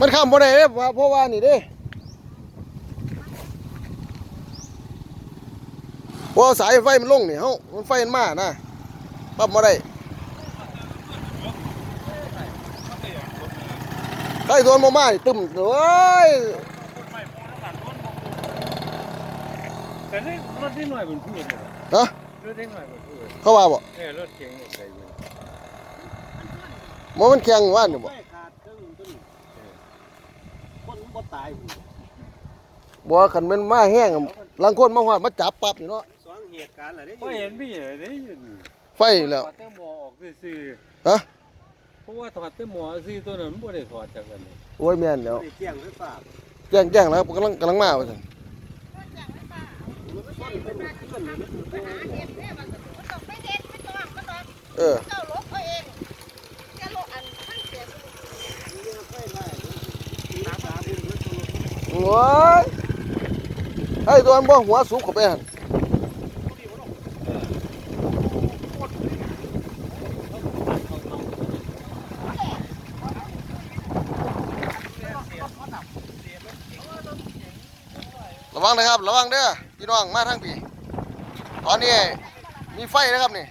มันข้ามบ่ได้เด้เพราะเพราะว่านี่เด้เพราะสายไฟมันลงนี่เฮามันไฟมันมานะปรับบ่ได้ใกล้โดนบ่มานี่ตึมเอ้ยแต่นี่รถที่หน่อยเป็นพืชเลยฮะรถที่หน่อยเป็นพืชเขาว่าบ่เนี่ยรถเก๋งเนี่ยใส่อยู่บ่มันแข็งว่านนี่บ่ ไม่ขาดเครื่องตัวนี้คน บ่ตายบ่คันมันมาแห้งอะลังคนมาฮอดมาจับปั๊บนี่เนาะสองเหตุการณ์อะไรก็เห็นพี่เลยนี่อยู่ไฟแล้ว ถอดเต้หมอออกซื่อฮะๆเพราะว่าถอดเต้หมอซื่อตัวนั้นมันบ่ได้ถอดจากกันนี่โอ้ยแม่นแล้วเที่ยงหรือเปล่าแจ้งแจ้งแล้วครับกำลังกำลังมาว่าซั่นเออ เจ้าลบเขาเองแกลบอันท่านเสียชีวิต โอ้ยไอ้ตัวมันบ่หัวสุกเข้าไปหันระวังนะครับ ระวังเด้อพี่น้องมาทางพี่ตอนนี้มีไฟนะครับนี่